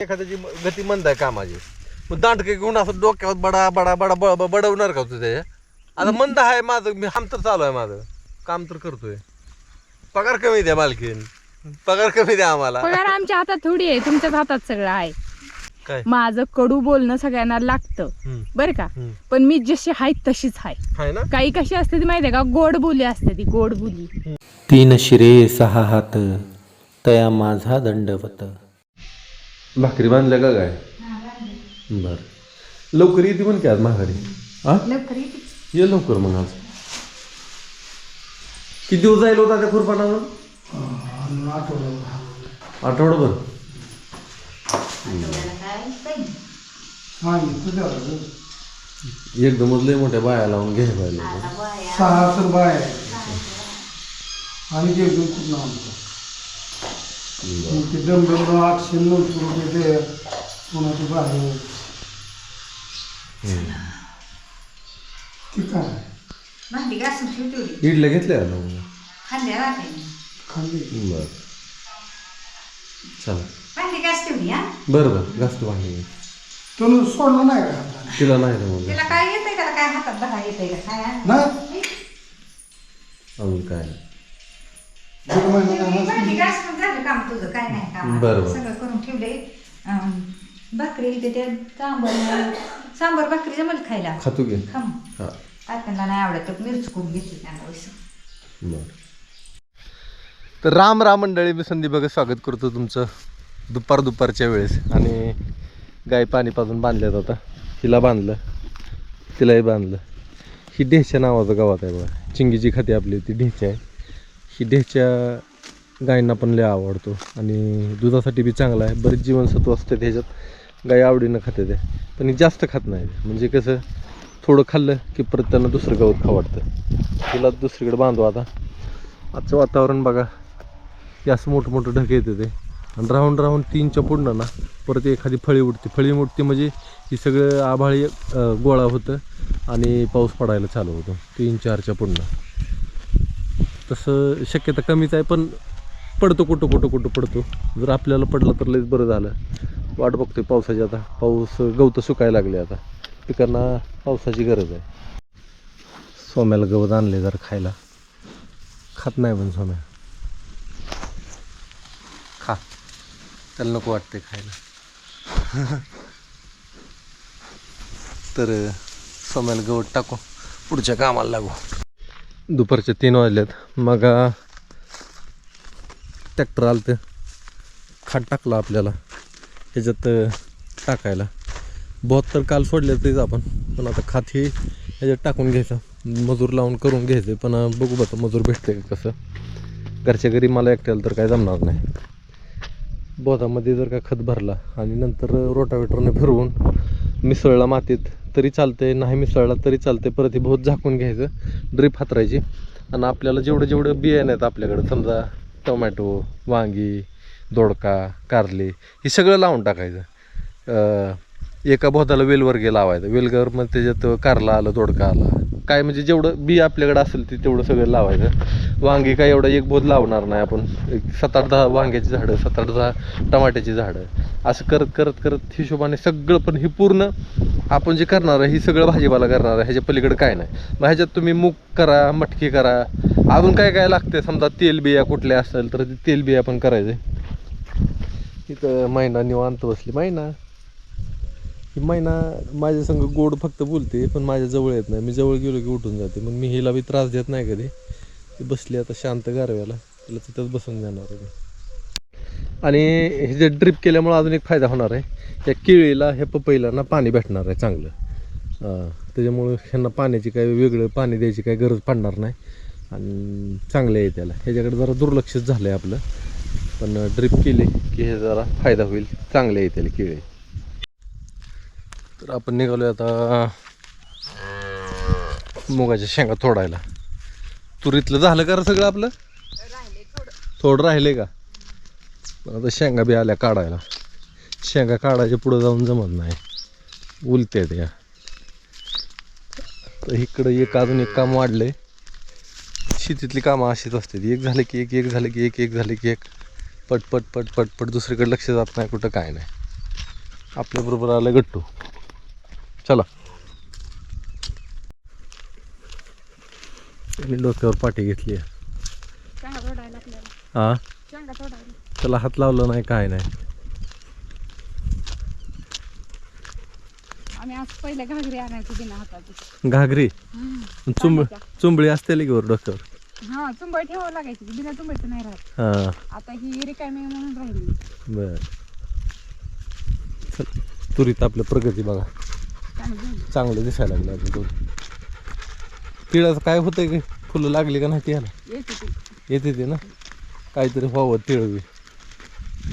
एखाद्याची गती मंद आहे कामाची. मग दांडके घेऊन असं डोक्यावर बडा बडा बडा ब- ब- बडवणार का तू त्याच्या आता मंद आहे माझं मी हम तर चालू आहे माझं. काम तर करतोय. पगार कमी द्या मालकीन. पगार कमी द्या आम्हाला. पगार आमच्या हातात थोडी आहे तुमच्याच हातात सगळं आहे. काय? माझं कडू बोलणं सगळ्यांना लागतं हम्म, बरं का? हम्म. पण मी जशी आहे तशीच आहे आहे ना? काही कशी असते ती माहिती आहे का? गोड बोली असते ती गोड बोली. तीन शिरे सहा हात तया माझा दंडवत. भाकरी बांधल्या का काय? बर. लवकर येते पण की आज माघारी. हा ये लवकर मग आज. किती दिवस जायला होता त्या खुरपानावर आठवडाभर. एकदमच लय मोठ्या बाया लावून घ्यायला पाहिजे सहा तर बाय. आणि ते दम दम आठशे नऊशे रुपये ते ते बाहेर ती काय भांडी घासून ठेवली इडल्या घेतल्या खाल्ल्या राहते खाल्ली बर चला भांडी घास ठेवली हा बरं बरं जास्त भांडी तो सोडलं नाही का? तिला नाही रे मग तिला काय येतंय त्याला काय हातात बघा येतंय का काय हा? नाही अजून काय नाही. दीड महिना ठेवली, झाला भांडी घासून झालं काम तुझं काय नाही काम बरं, बरं. सगळं करून ठेवले अं, भाकरी ते त्या सांबर सांबर भाकरी जमल खायला खातो की खम हा तात्यांना नाही आवडत तर मिरची खूप घेतली त्यांना वैसं बर तर राम राम मंडळी मी संदीप बघा स्वागत करतो तुमचं दुपार दुपारच्या वेळेस आणि गाय पाणी पाजून बांधल्यात आता हिला बांधलं तिलाही बांधलं ही ढेच्या नावाचं गावात आहे बघा चिंगीची खाती आपली ती ढेच्या आहे की ध्याच्या गायींना पण लय आवडतो. आणि दुधासाठी बी चांगला आहे. बरेच जीवनसत्व असते त्याच्यात गाय आवडीनं खाते ते. पण हे जास्त खात नाही. म्हणजे कसं थोडं खाल्लं की परत त्यांना दुसरं गवत खावाडतं तिला दुसरीकडे बांधू आता. आजचं वातावरण बघा. की असं मोठं मोठं ढग येते ते. आणि राहून राहून तीनच्या पुढनं ना परत एखादी फळी उठते फळी उठते म्हणजे ही सगळं आभाळी गोळा होतं आणि पाऊस पडायला चालू होतो. तीन चारच्या पुढनं. तसं शक्यता कमीच आहे पण पडतो कुठं कुठं कुठं पडतो. जर आपल्याला पडलं तर लयच बरं झालं. वाट बघतोय पावसाची आता. पाऊस गवतं सुकायला लागले आता. पिकांना पावसाची गरज आहे. सोम्याला गवत आणले जर खायला. खात नाही पण सोम्या. खा. त्याला नको वाटते खायला. तर सोम्याला गवत टाकू. पुढच्या कामाला लागू. दुपारच्या तीन वाजल्यात मग ट्रॅक्टर आलं तर खाट टाकला आपल्याला. ह्याच्यात टाकायला. बहुत तर काल सोडले तेच आपण. पण आता खात ही ह्याच्यात टाकून घ्यायचं. मजूर लावून करून घ्यायचं. पण बघू बघा मजूर भेटते कसं. घरच्या घरी मला एकट्याला तर काय जमणार नाही. बोधामध्ये जर का खत भरला आणि नंतर रोटावेटरने फिरवून मिसळला मातीत तरी चालते नाही मिसळला तरी चालते परत हे बहुत झाकून घ्यायचं ड्रीप हातरायची. आणि आपल्याला जेवढं जेवढं बियाणं आहेत आपल्याकडं समजा टोमॅटो वांगी दोडका कारली हे सगळं लावून टाकायचं. एका बोधाला वेलवर्गे लावायचं. वेलगर मग त्याच्यात कारला आलं दोडका आला. काय म्हणजे जेवढं बी आपल्याकडं असेल ते तेवढं सगळं लावायचं. वांगी काय एवढं एक बोध लावणार नाही आपण. एक सात आठ दहा वांग्याची झाडं सात आठ दहा टमाट्याची झाडं. असं करत करत करत हिशोबाने सगळं पण हे पूर्ण आपण जे करणार आहे ही सगळं भाजीपाला करणार आहे ह्याच्या पलीकडे काय नाही. मग ह्याच्यात तुम्ही मूग करा मटकी करा. अजून काय काय लागते समजा तेलबिया कुठल्या असेल तर ते तेलबिया पण करायचे. इथं महिना निवांत बसली. महिना ही महिना माझ्या संग गोड फक्त बोलते पण माझ्या जवळ येत नाही. मी जवळ गेलो की उठून जाते. मग मी हिला बी त्रास देत नाही कधी. ती बसली आता शांत गारव्याला. तिला तिथंच बसून जाणार आहे आणि हे जे ड्रिप केल्यामुळं अजून एक फायदा होणार आहे. या केळीला ह्या पपईला ना पाणी भेटणार आहे चांगलं. त्याच्यामुळं ह्यांना पाण्याची काही वेगळं पाणी द्यायची काही गरज पडणार नाही. आणि चांगलं आहे त्याला. ह्याच्याकडे जरा दुर्लक्षच झालं आहे आपलं. पण ड्रिप केले की हे जरा फायदा होईल. चांगले येतील केळी. तर आपण निघालो आता मुगाच्या शेंगा तोडायला. तुरीतलं झालं का सगळं आपलं? थोडं. राहिले का? पण आता शेंगा बी आल्या काढायला. शेंगा काढायच्या पुढं जाऊन जमत नाही. उलते त्या. तर इकडं एक अजून एक काम वाढलंय. शेतीतली कामं अशीच असतात. एक झालं की एक एक झालं की एक एक झालं की एक. पट पट पट पट पट दुसरीकडे लक्ष जात नाही कुठं काय नाही. आपल्याबरोबर आलं गट्टू. चला. डोक्यावर पाठी घेतली हा त्याला हात लावला नाही काय नाही. आम्ही आज पहिले घागरी आणायचो बिना हाताची. घागरी? चुंब चुंबळी असते की वर डोक्यावर? हा चुंबळ ठेवावं लागायची. बिना चुंबळचं नाही राहत. हा. आता ही रिकामी म्हणून राहिली. बर. चल तुरीत आपलं प्रगती बघा. चांगली दिसायला लागलं अजून तुरी तिळाचं काय होतंय की फुलं लागली का नाही ती. ह्याला येते ती ना? काहीतरी व्हावं तिळवी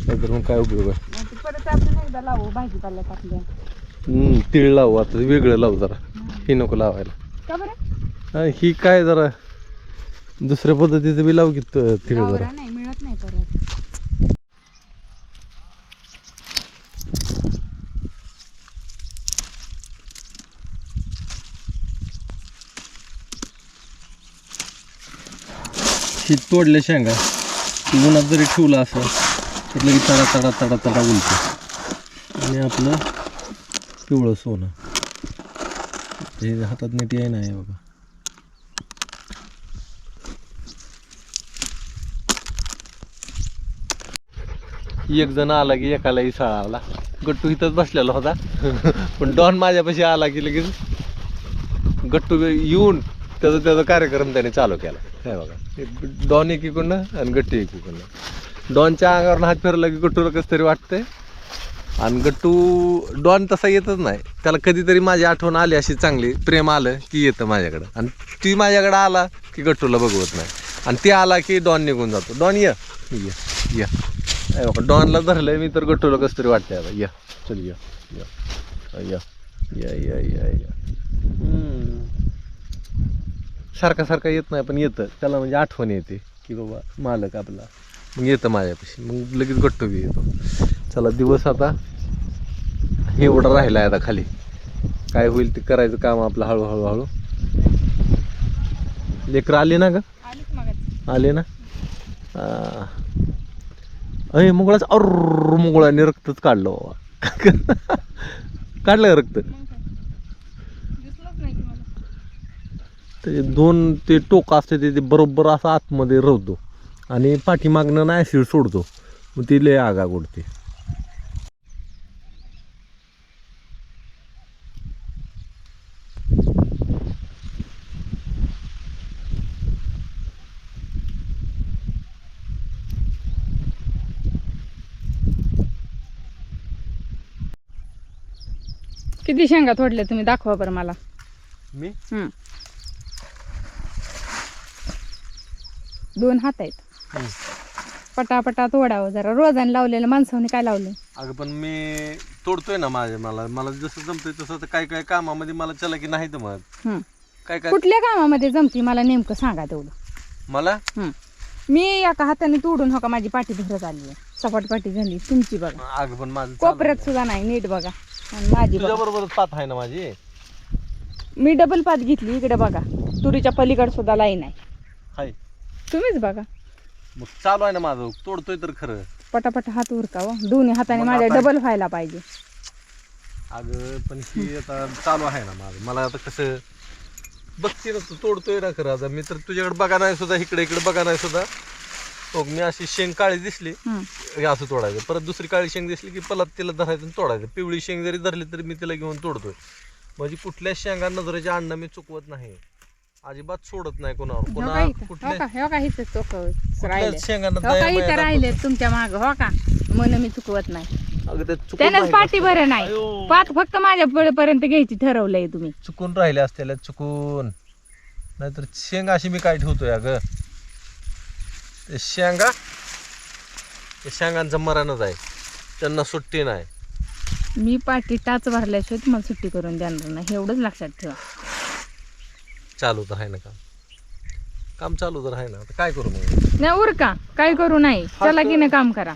नाहीतर मग काय उपयोग आहे? मग ते परत आपण एकदा लावू भाजीपाल्यात आपल्या हम्म, तीळ लावू आता वेगळं लावू जरा. ही नको लावायला. का बरं? हा, ही काय जरा दुसऱ्या पद्धतीचं बी लावू की त- तीळ जरा. गावरा नाही मिळत नाही परत. ही तोडल्या शेंगा. ती उन्हात जरी ठेवलं असं तर लगेच तडा तडा तडा तडा उलतो आणि आपलं पिवळं सोनं. हे हातात नीट आहे नाही बाबा एक जण आला की एकालाही इसाळा आला. गट्टू इथंच बसलेला होता. पण डॉन माझ्यापाशी आला की लगेच गट्टू येऊन त्याचा त्याचा कार्यक्रम त्याने चालू केला. काय बघा. हे डॉन एकीकडनं आणि गट्टू एकीकडनं. डॉनच्या अंगावर हात फिरला की गट्टूला कसं तरी वाटतंय. आणि गट्टू डॉन तसा येतच नाही. त्याला कधीतरी माझी आठवण आली अशी चांगली. प्रेम आलं की येतं माझ्याकडं. आणि ती माझ्याकडं आला की गट्टूला बघवत नाही. आणि ते आला की डॉन निघून जातो. डॉन ये. या बघा डॉनला धरलंय मी तर गट्टूला कसं तरी वाटतंय आता. या. चल या. या. या या या या. या सारखा सारखा येत नाही पण येतं. त्याला म्हणजे आठवण येते की बाबा मालक आपला. मग येतं माझ्यापाशी. मग लगेच गट्टू बी येतो. चला दिवस आता एवढा राहिला आहे आता खाली. काय होईल ते करायचं काम आपलं हळूहळू हळू. लेकरं आले ना ग? आले ना. अय मुंगळाच अर मुंगळाने रक्तच काढलं बाबा. काढलं रक्त मग काय दिसलंच नाही की मला ते दोन ते टोक असते ते ते बरोबर असं आतमध्ये रवतो. आणि पाठीमागनं ना ॲसिड सोडतो. मग ती लय आगा गोडते किती शेंगा तोडल्या तुम्ही? दाखवा बरं मला. मी? हम्म. दोन हात आहेत. हम्म. पटापटा तोडावं जरा. रोजाने लावलेलं माणसाने काय लावलं अगं पण मी तोडतोय ना माझ्या मला. मला जसं जमतंय तसं तर काय काय कामामध्ये मला चला की नाही मग. हम्म. काय काय कुठल्या कामामध्ये जमती मला नेमकं सांगा तेवढं. मला? हम्म. मी एका हाताने तोडून हो का माझी पाठी भरत आली आहे सपाट पाठी झाली. तुमची बघा. अगं पण माझं कोपऱ्यात सुद्धा नाही नीट बघा. आणि माझी तुझ्या बघा. बरोबरच पात आहे ना माझी? मी डबल पात घेतली इकडे बघा. तुरीच्या पलीकडे सुद्धा लाईन आहे. हाय. तुम्हीच बघा. मग चालू आहे ना माझं. तोडतोय तर खरं. पटापट हात उरकावं. दोन्ही हाताने मग माझ्या आता- डबल व्हायला पाहिजे. अगं पण ही आता चालू आहे ना माझं. मला आता कसं बघते ना तू तोडतोय ना खरं. आता मी तर तुझ्याकडे बघा नाही सुद्धा इकडे इकडे बघा नाही सुद्धा. बघ मी अशी शेंग काळी दिसली. हे असं तोडायचं. परत दुसरी काळी शेंग दिसली की पलात तिला धरायचं आणि तोडायचं. पिवळी शेंग जरी धरली तरी मी तिला घेऊन तोडतोय. म्हणजे कुठल्या शेंगा नजरेच्या अन्न मी चुकवत नाही. अजिबात सोडत नाही कोणावर. हो कोणा? हो कुठल्या हो का इथं चोख राहिले? कुठल्याच शेंगांना हो का दया इथं माया राहिले तुमच्या माग? हो का? मन मी चुकवत नाही. दाखवत. अगं चुकून त्यानेच पाठी असते. बरं नाही. अयो. पात फक्त माझ्या पर्यंत घ्यायची ठरवलंय तुम्ही. चुकून राहिले असतेल्या चुकून. नाहीतर शेंगा अशी मी काय ठेवतोय अगं? ते शेंगा ते शेंगांचं मरणच आहे. त्यांना सुट्टी नाही. मी पाठी टाच भरल्याशिवाय तुम्हाला सुट्टी करून देणार नाही. एवढंच लक्षात ठेवा. चालू तर आहे ना काम. काम चालू तर आहे ना. आता काय करू मग? नाही उरका. काय करू नाही. चला की नाही काम करा.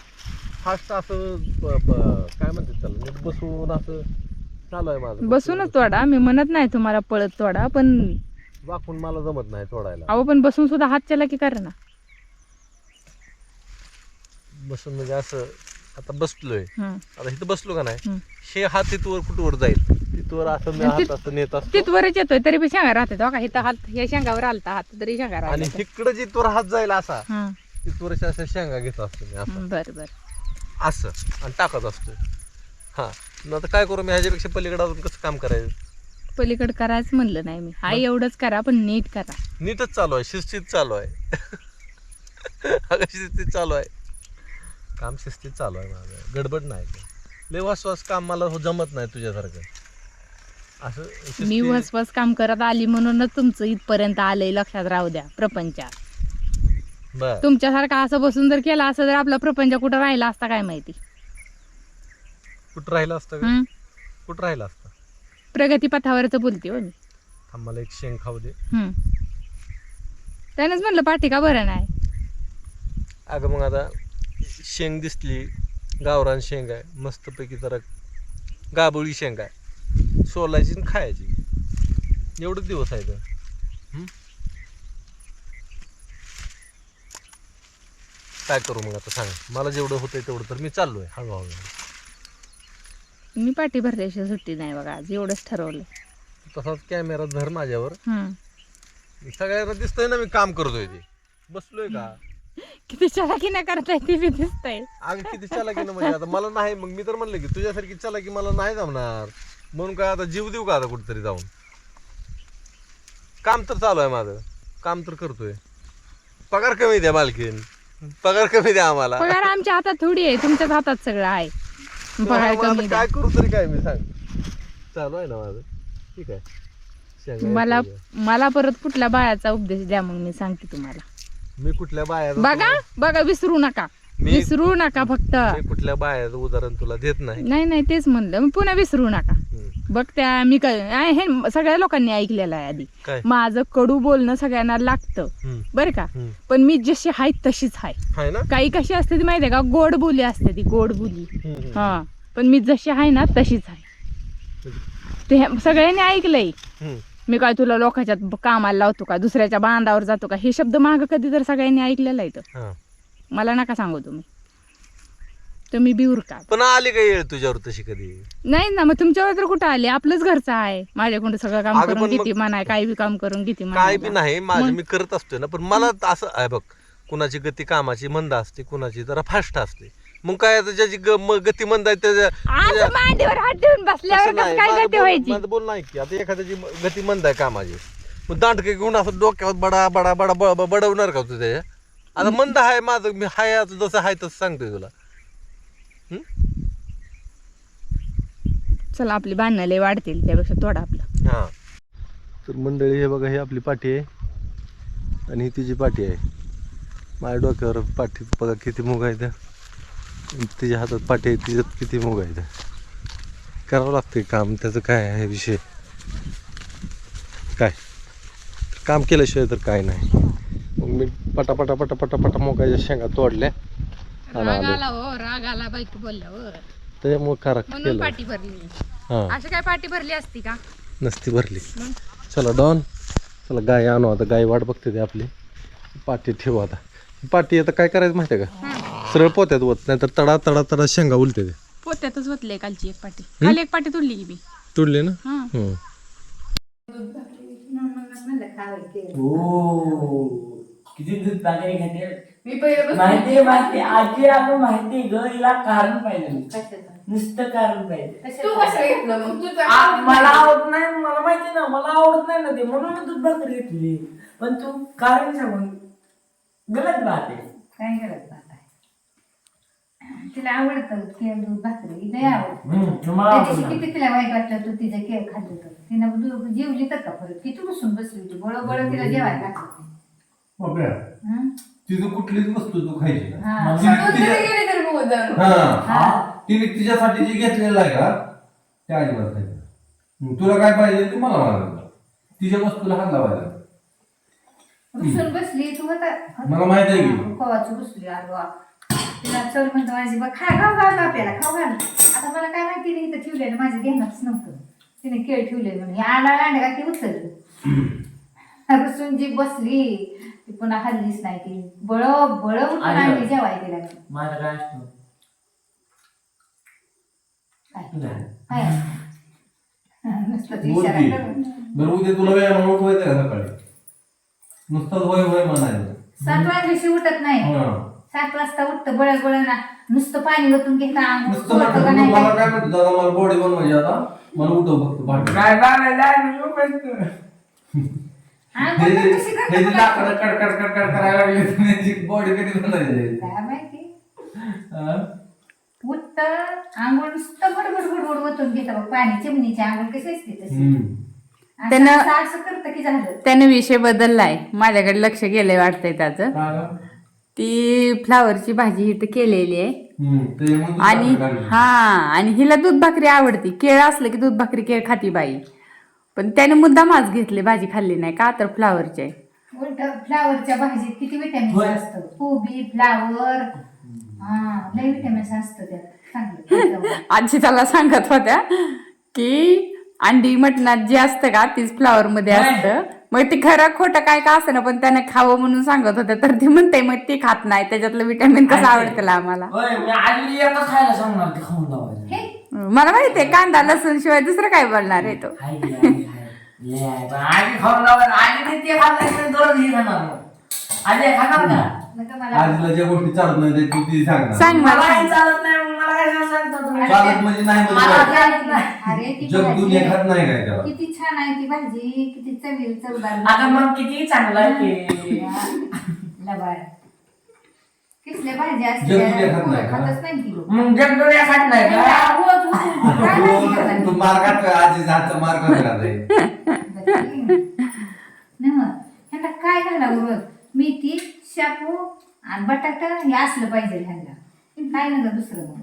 फास्ट असं ब- ब- काय म्हणतात त्याला? नीट बसून असं चालू आहे माझं. बसूनच तोडा. मी म्हणत नाही तुम्हाला पळत तोडा पण वाकून मला जमत नाही तोडायला. अहो पण बसून सुद्धा हात चला की करा ना. बसून म्हणजे असं आता बसलोय. हं. आता इथं बसलो का नाही? हं. हे हात तिथवर कुठवर जाईल? तिथवर असं मी हात असं नेत असतो. तिथवरच येतोय तरी बी शेंगा राहतात. बघा इथं हात या शेंगावर आलता हात तरी शेंगा आणि राहतात इकडं जिथवर हात जाईल असा हं. तिथवर अशा शेंगा घेत असतो मी असं. बर बर. असं आणि टाकत असतोय. हा. मग आता काय करू मी ह्याच्यापेक्षा पलीकडे अजून कसं काम करायचं? पलीकडे करायचं म्हणलं नाही मी. हा एवढंच करा पण नीट करा. नीटच चालू आहे शिस्तीत चालू आहे. अगं शिस्तीत चालू आहे. काम शिस्तीत चालू आहे माझं. गडबड नाही. लय वासवास काम मला हो जमत नाही तुझ्यासारखं. असं मी वसवस काम करत आली म्हणूनच तुमचं इथपर्यंत आलंय लक्षात राहू द्या प्रपंचात. बर. तुमच्यासारखा असं बसून जर केला असं तर आपला प्रपंच कुठं राहिला असता काय माहिती? कुठं राहिलं असतं? कुठं राहिलं असतं? प्रगतीपथावरच बोलते हो मी. मला एक शेंग खाऊ दे. त्यानंच म्हणलं पाठी का बरं नाही? अगं मग आता शेंग दिसली गावरान शेंग आहे मस्तपैकी जरा गाबोळी शेंग आहे. सोलायची आणि खायची. एवढंच दिवस आहे तर? काय करू मग आता सांग. मला जेवढं होतंय तेवढं तर मी चाललोय. हळूहळू मी पाठी भरल्याशिवाय सुट्टी नाही बघा. आज एवढंच ठरवलं तसाच कॅमेरा धर माझ्यावर. हं. सगळ्यांना दिसतंय ना मी काम करतोय ते. बसलोय का? किती चलाकी नाही करताय ते बी दिसतंय. अगं किती चालाकी ना म्हणजे आता मला नाही. मग मी तर म्हणलं की तुझ्यासारखी चालाकी मला नाही जमणार. म्हणून काय आता जीव देऊ का आता कुठेतरी जाऊन? काम तर चालू आहे माझं. काम तर करतोय. पगार कमी द्या मालकीन. पगार कमी द्या आम्हाला. पगार आमच्या हातात थोडी आहे. तुमच्याच हातात सगळं आहे. पगार मग आता कमी द्या. काय करू तरी काय मी सांग. चालू आहे ना माझं. ठीक आहे. शेंगा मला. मला परत कुठल्या बाळाचा उपदेश द्या मग मी सांगते तुम्हाला. मी कुठल्या बाया बघा बघा विसरू नका. मी- विसरू नका फक्त. मी कुठल्या बायाचं उदाहरण तुला देत नाही. नाही नाही तेच म्हणलं. पुन्हा विसरू नका. हम्म. बघत्या मी काय हे सगळ्या लोकांनी ऐकलेलं आहे आधी. काय? माझं कडू बोलणं सगळ्यांना लागतं. हम्म. बरं का? हम्म. पण मी जशी आहे तशीच आहे ना? काही कशी असते ती माहिती आहे का? गोड बोली असते ती गोड बोली. हम्म, हम्म. हा. पण मी जशी आहे ना तशीच आहे ते हे- सगळ्यांनी ऐकलंय. हम्म. मी काय तुला लोकांच्या कामाला लावतो का? दुसऱ्याच्या बांधावर जातो का? हे शब्द माग कधी तर सगळ्यांनी ऐकलेलं आहे तर हा. मला नका सांगू तुम्ही. तुम्ही बिऊर का? पण आली का येळ तुझ्यावर तशी कधी? नाही ना मग तुमच्यावर तर कुठं आले? आपलंच घरचं आहे. माझ्याकडून सगळं काम अगं करून मग- किती म्हणाय काही बी काम करून किती काय बी म्हणाय नाही माझं मी करत असतोय ना पण मला असं आहे बघ कुणाची गती कामाची मंद असते कुणाची जरा फास्ट असते. मग काय आता ज्याची ग- म- गती मंद आहे त्याच्या त्याच्या- आज मांडीवर हात ठेवून बसल्यावर तसं कसं नाही. काय माझं गती बोल- व्हायची? माझं बोल नाही की आता एखाद्याची म- गती मंद आहे कामाची मग दांडके घेऊन असं डोक्यावर बडा बडा बडा ब- ब- बडवणार का तू त्याच्या? आता मंद आहे माझं मी हाय आता जसं आहे तसं सांगतोय तुला. चला आपली लय वाढतील त्यापेक्षा थोडा आपलं. हा. तर मंडळी हे बघा ही आपली पाठी आहे आणि ही तिची पाठी आहे. माझ्या डोक्यावर पाठी बघा किती मुग आणि तिच्या हातात पाठी आहे तिच्यात किती मुग आहेत. करावं लागते काम त्याचं काय आहे विषय? काय? काम केल्याशिवाय तर काय नाही. मग मी पटा पटा पटा पटा पटा मोगाच्या शेंगा तोडल्या. राग आलो. आला हो राग आला बायको बोलल्यावर त्याच्यामुळे करा म्हणून केलं. पाठी भरली. हां. असं काय पाठी भरली असती का? नसती भरली. मग? चला डॉन. चला गाय आणू आता. गाय वाट बघते ते आपली. पाठी ठेवू आता. पाठी आता काय करायचं माहिती आहे का? सरळ पोत्यात वत नाही तर तडा तडा तडा शेंगा उलते ते. पोत्यातच वतले कालची एक पाठी. काल एक पाठी तुडली की मी. तुडले ना? हा. हम्म. हो किती दूध पाणी घेते मी पहिले माहिती माहिती आजी आपण माहिती ग हिला कारण पाहिजे. नुसतं कारण पाहिजे. तू कसं घेतलं मग? तुझं आ- मला आवडत नाही मला माहिती ना मला आवडत नाही ना ते. म्हणून मी दूध भाकरी घेतली. पण तू कारण सांगून गलत राहते. काय करत नाही तिला आवडतं केळ दूध भाकरी. लय आवडतं. हम्म, तुम्हाला त्या आवडत दिवशी नाही. किती तिला वाईट वाटलं तू तिचं केळ खाल्लं तर तिनं दू- जेवली तर का परत? किती बसून बसली होती. बळ बळ तिला जेवायला घातलं? तिथं कुठलीच वस्तू तू खायची नाही. हा. तिने तिच्या- हा. तिने तिच्यासाठी जे घेतलेलं आहे का ते अजिबात खायचं नाही. तुला काय पाहिजे ते मला मागायचं तिच्या वस्तूला हात लावायचा. रुसून बसली. तू होता मला माहीत आहे की. कवाची बसली. अरे तिला चल म्हणतो माझी. बा खा खाऊ आपल्याला. खाऊ घाल. आता मला काय माहिती नाही इथं ठेवलेलं. माझं ध्यानाच नव्हतं. तिने केळ ठेवले म्हणून हे आला लांडगा की उचललं. रुसून जी बसली. ती पुन्हा हल्लीच नाही ती. बळ बळ उठून आणि- आणली जेवाय तिला माझं काय असतं? काय? काय? नुसतं बोल इशारा की. करून. बरं उद्या तुला वेळ उठवायचं का सकाळी? नुसतं होय होय म्हणायचं. सात वाजल्याशी उठत नाही. हा. सात वाजता उठतं बळ बळ ना. नुसतं पाणी ओतून घेता. अंग नुसतं सोडतं का नाही मला काय? म्हणतो? दादा मला बॉडी बनवायची आता. मला उठव फक्त काय बाबा जाय मी हे तर जे- कशी करतं हे जे मला? लाकडं कडकड कडकड करायला लागले त्याची बॉडी कधी बनायची काय माहिती हा? उठतं आंघोळ नुसतं बडबड बडबड ओतून घेतं बघ पाणी चिमणीची आंघोळ कशी असते तशी हम्म. असं- त्यानं- असं असं करतं की झालं त्याने विषय बदललाय माझ्याकडे लक्ष गेलंय वाटतंय त्याचं? ती फ्लावरची भाजी इथं केलेली आहे हम्म. आणि. हा आणि हिला दूध भाकरी आवडती केळ असलं की दूध भाकरी केळ खाती बाई पण त्याने मुद्दाम आज घेतली भाजी खाल्ली नाही का तर फ्लावरचे उलट फ्लावरच्या भाजीत किती विटॅमिन्स होय. असतं? कोबी फ्लावर हा लय विटॅमिन्स असतं त्यात. चांगलं आजी त्याला सांगत होत्या की अंडी मटणात जे असतं का तीच फ्लावर मध्ये होय. असतं. मग ती खरं खोटं काय का असं ना पण त्याने खावं म्हणून सांगत होत्या तर ती म्हणते मग ती खात नाही त्याच्यातलं विटॅमिन कसं आवडतं आम्हाला? होय मी आधी एकच खायला सांगणार ते खाऊन लावायचं हे? मला माहितीये कांदा लसूण शिवाय दुसरं काय बोलणार आहे तो. हाय की, आधी खाऊन लावायचं आधी ते तर दररोज हे मग. आधी खाणार का नका मला ज्या गोष्टी चालत नाही तू ती सांग ना. सांग मला. मला काही चालत नाही मग मला काय सांगता तुम्ही? चालत म्हणजे नाही म्हणजे मला काय? चालत नाही. अरे ती जग दुनिया खात नाही काय त्याला? किती छान आहे ती भाजी किती चवी चवदार आता मग किती चांगलं आहे ते. लबाड. कसल्या भाजी खात असते नाही का? खातच नाही ती लोक. मग खात नाही का? काय तू-? तू नाही मग. ह्यांना काय घालावं मेथी शापू आणि बटाटा हे असलं पाहिजे ह्यांना. काय नका दुसरं मग.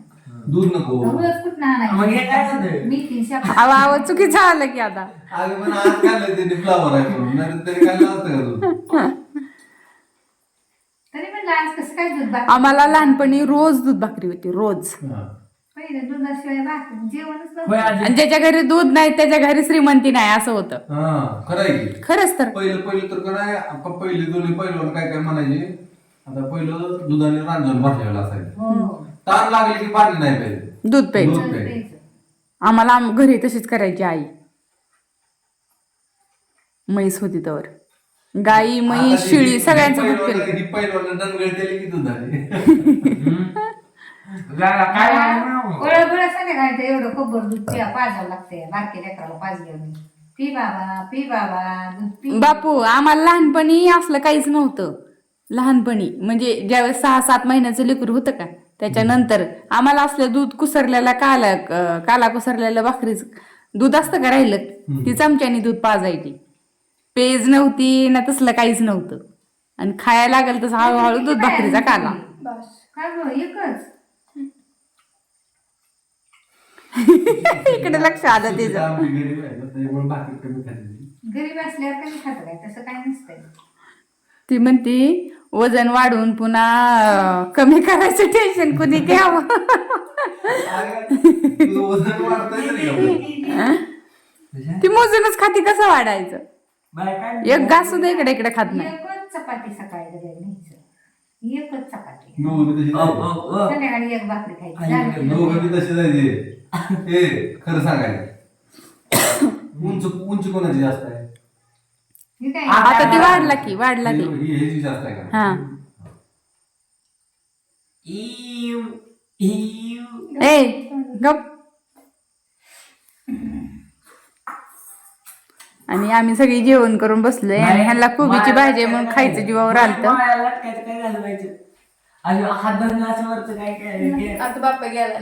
दूध नको. रोज कुठं मग हे काय आणायचं? मेथी शापू अहो अहो चुकीचं आलं की आता. अगं पण आज खाल्लं त्यांनी फ्लावर आहे म्हणून नाही तरी काय का म्हणलं आज कसं काय दूध बाकी आम्हाला लहानपणी रोज दूध भाकरी होती रोज. हा. पहिले दुधाशिवाय भाकरी जेवणच होय नव्हतं आजी. आणि ज्याच्या घरी दूध नाही त्याच्या घरी श्रीमंती नाही असं होतं. हा खरं आहे की. खरंच तर. पहिलं पहिलं तर काय आपण पहिले दोन्ही पहिलं काय काय म्हणायचे? आता पहिलं दुधाने रांजण भरलेलं असायचं. हो. ताण लागले की पाणी नाही प्यायचं. दूध प्यायचं. दूध दूध प्यायचं. प्यायचं. आम्हाला आम- घरी तशीच करायची आई. म्हैस होती तर गाई म्हैस शिळी सगळ्यांचं दूध पहिलवान- पिलं जी पहिलवान दणगड दिली की दुधाने जरा काय म्हणणार? गोळा गोळा संध्याकाळी तर एवढं खोबर दूध प्या पाजावं लागतंय. बारके लेकराला पाजल्यावर मी पी बाबा पी बाबा दूध पी. बापू आम्हाला लहानपणी असलं काहीच नव्हतं. लहानपणी. म्हणजे ज्यावेळेस सहा सात महिन्याचं लेकरू होतं का त्याच्यानंतर आम्हाला असलं दूध कुसरलेला काला काला कुसरलेलं भाकरीच दूध असतं का राहिलं? ती चमच्यानी दूध पाजायची. पेज नव्हती ना तसलं काहीच नव्हतं. आणि खायला लागेल तसं हळूहळू दूध भाकरीचा काला. काय गं, एकच. इकडे लक्ष आलं नसतंय. ती म्हणती वजन वाढवून पुन्हा कमी करायचं टेन्शन कुणी घ्यावं? ती मोजूनच खाती कसं वाढायचं? एक घास सुद्धा इकडे इकडे खात नाही. एकच चपाती सकाळी न्यायचं एकच चपाती. संध्याकाळी एक भाकरी खायची. तसे जायचे. खरं सांगायचं उंच उंची कोणाची जास्त आहे? हे काय? आता ती वाढला की वाढला ती. ही जास्त आहे का? हा. इव, इव. ए गप. आणि आम्ही सगळी जेवण करून बसलोय आणि ह्यांना कोबीची भाजी आहे म्हणून खायचं जीवावर आलत. आता बाप्पा गेला.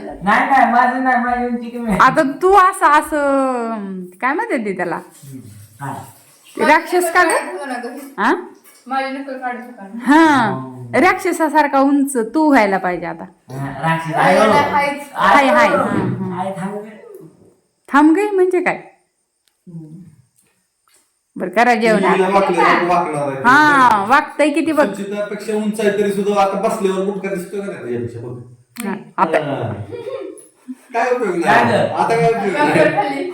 आता. तू असं असं काय म्हणते ते त्याला. ते राक्षस का हा? हा. राक्षसासारखा उंच तू व्हायला पाहिजे आता. हा, हो. हाय, हाय. थांब गे. म्हणजे काय? बर करा जेवण. हिला वाकल्यावर वाकणार आहे. हा वागतय किती बघ. स्वच्छतापेक्षा उंच आहे तरी सुद्धा आता बसल्यावर मुटका दिसतोय का? नाही बघ. हा, आता. काय उपयोग नाही? आता काय उपयोग नाही.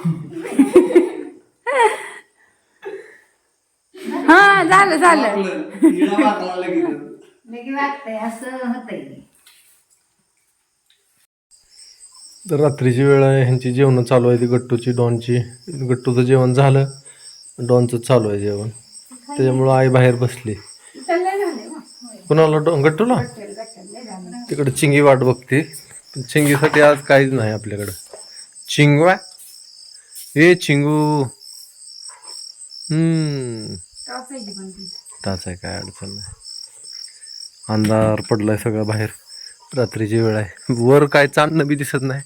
हा झालं झालं. वाकलं. हिला वाकला लगेच. लगे वाटतंय असं होतंय. तर रात्रीची वेळ आहे ह्यांची जेवण चालू आहे ती गट्टूची डॉनची. गट्टूचं जेवण झालं. डॉनचं चालू आहे जेवण. त्याच्यामुळं आई बाहेर बसली. कुणाला डॉन गट्टूला? तिकडे चिंगी वाट बघते. पण चिंगीसाठी आज काहीच नाही आपल्याकडं. चिंगवा? ए चिंगू. हम्म. आहे काय अडचण नाही. अंधार पडलाय सगळं बाहेर. रात्रीची वेळ आहे. वर काय चांदणं बी दिसत नाही.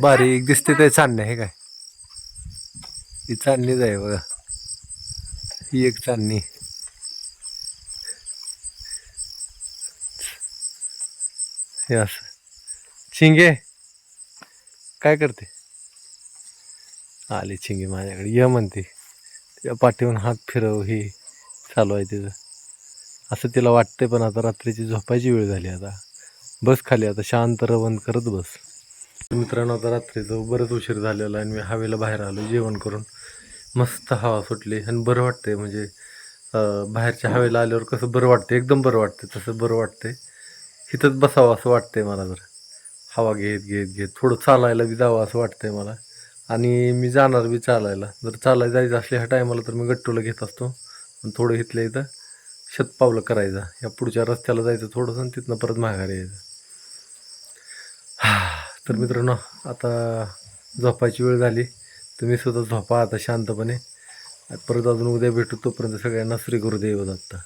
बारीक दिसते ते चांदणं हे काय? ही चांदणीच आहे बघा. ही एक चांदणी हे असं. चिंगे काय करते? आली चिंगी माझ्याकडे. ये म्हणते. तिच्या पाठीवरून हात फिरव ही चालू आहे तिचं. असं तिला वाटते पण आता रात्रीची झोपायची वेळ झाली आता. बस खाली आता. शांत रवण करत बस. मित्रांनो आता रात्रीचं बरंच उशीर झालेला आणि मी हवेला बाहेर आलो जेवण करून. मस्त हवा सुटली आणि बरं वाटते म्हणजे बाहेरच्या हवेला आल्यावर कसं बरं वाटते एकदम बरं वाटते तसं बरं वाटते इथंच बसावं असं वाटतंय मला जर. हवा घेत घेत घेत. थोडं चालायला बी जावं असं वाटतंय मला. आणि मी जाणार बी चालायला. जर चालायला जायचं असल्या ह्या टायमाला तर मी गट्टूला घेत असतो. पण थोडं इथल्या इथं शतपावलं करायचं. या पुढच्या रस्त्याला जायचं थोडंसं आणि तिथनं परत माघारी यायचं. तर मित्रांनो आता झोपायची वेळ झाली. तुम्ही सुद्धा झोपा आता शांतपणे. परत अजून उद्या भेटू. तोपर्यंत सगळ्यांना श्री गुरुदेव दत्त